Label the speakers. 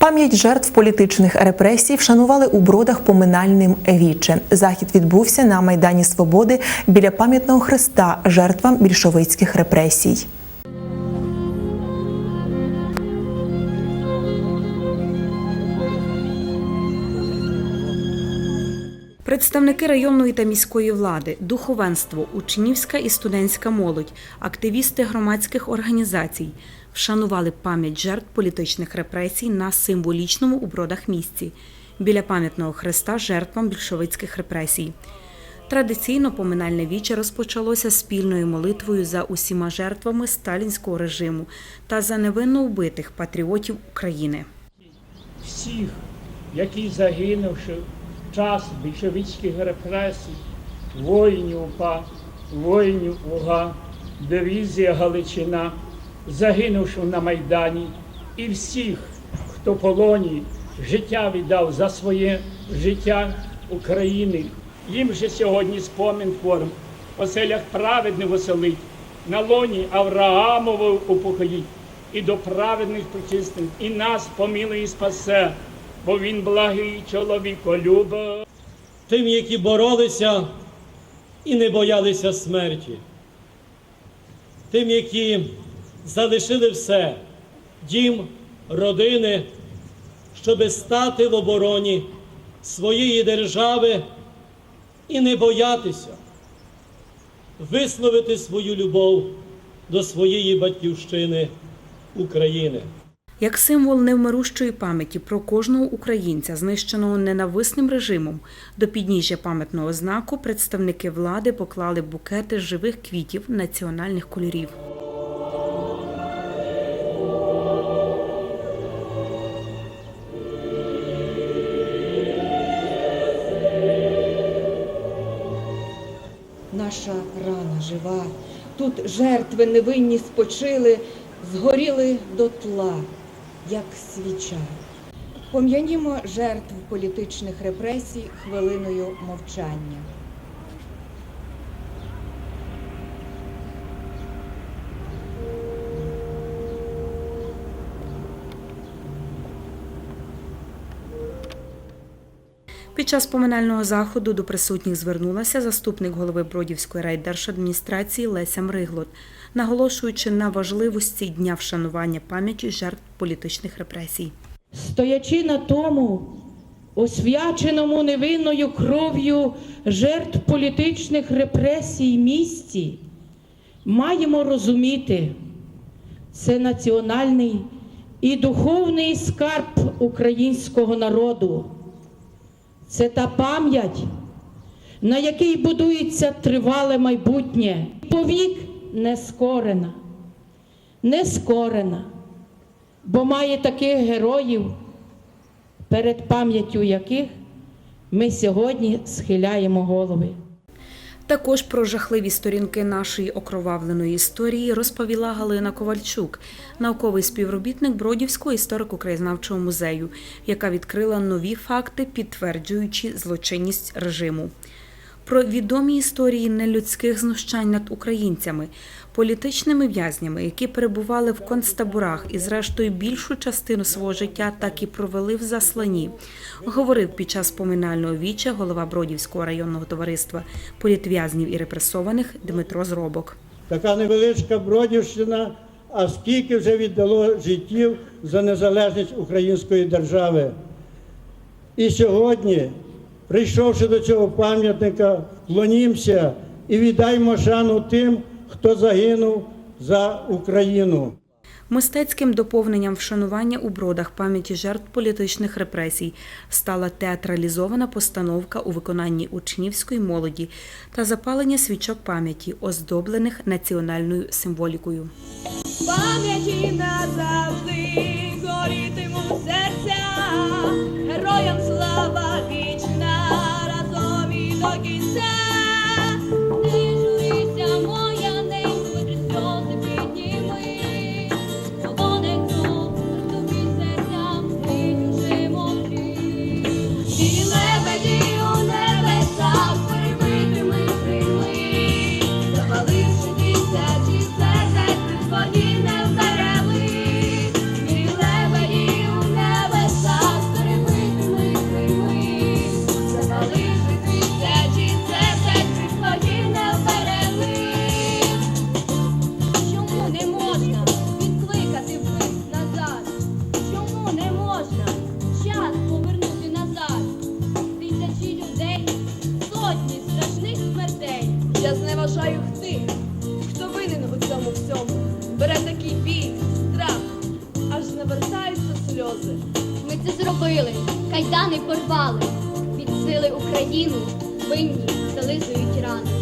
Speaker 1: Пам'ять жертв політичних репресій вшанували у бродах поминальним віче. Захід відбувся на Майдані Свободи біля пам'ятного хреста жертвам більшовицьких репресій.
Speaker 2: Представники районної та міської влади, духовенство, учнівська і студентська молодь, активісти громадських організацій вшанували пам'ять жертв політичних репресій на символічному у бродах місці біля пам'ятного хреста жертвам більшовицьких репресій. Традиційно поминальне віче розпочалося спільною молитвою за усіма жертвами сталінського режиму та за невинно вбитих патріотів України.
Speaker 3: всіх, які загинувши в час більшовицьких репресій, воїнів УПА, воїнів УГА, дивізія Галичина, загинувши на Майдані, і всіх, хто полоні життя віддав за своє життя України. Їм же сьогодні спомін форм, в оселях праведних веселить, на лоні Авраамову упокоїть, і до праведних причистих, і нас помилує і спасе, бо він благий чоловіколюб.
Speaker 4: тим, які боролися і не боялися смерті, тим, які залишили все, дім, родини, щоби стати в обороні своєї держави і не боятися висловити свою любов до своєї батьківщини України.
Speaker 2: Як символ невмирущої пам'яті про кожного українця, знищеного ненависним режимом, до підніжжя пам'ятного знаку представники влади поклали букети живих квітів національних кольорів.
Speaker 5: Тут жертви невинні спочили, згоріли дотла, як свіча. Пом'янімо жертв політичних репресій хвилиною мовчання.
Speaker 2: Під час поминального заходу до присутніх звернулася заступник голови Бродівської райдержадміністрації Леся Мриглот, наголошуючи на важливості дня вшанування пам'яті жертв політичних репресій.
Speaker 6: стоячи на тому освяченому невинною кров'ю жертв політичних репресій місті, маємо розуміти, це національний і духовний скарб українського народу. Це та пам'ять, на якій будується тривале майбутнє, повік не скорена, не скорена бо має таких героїв, перед пам'яттю яких ми сьогодні схиляємо голови.
Speaker 2: Також про жахливі сторінки нашої окровавленої історії розповіла Галина Ковальчук, науковий співробітник Бродівського історико-краєзнавчого музею, яка відкрила нові факти, підтверджуючи злочинність режиму. Про відомі історії нелюдських знущань над українцями, політичними в'язнями, які перебували в концтаборах і, зрештою, більшу частину свого життя так і провели в засланні, говорив під час поминального віча голова Бродівського районного товариства політв'язнів і репресованих Дмитро Зробок.
Speaker 4: Така невеличка Бродівщина, а скільки вже віддало життів за незалежність української держави. І сьогодні, прийшовши до цього пам'ятника, вклонімося і віддаймо шану тим, хто загинув за Україну.
Speaker 2: Мистецьким доповненням вшанування у бродах пам'яті жертв політичних репресій стала театралізована постановка у виконанні учнівської молоді та запалення свічок пам'яті, оздоблених національною символікою.
Speaker 7: пам'яті навертаються сльози.
Speaker 8: Ми це зробили, кайдани порвали, від сили Україну, винні зализують рани.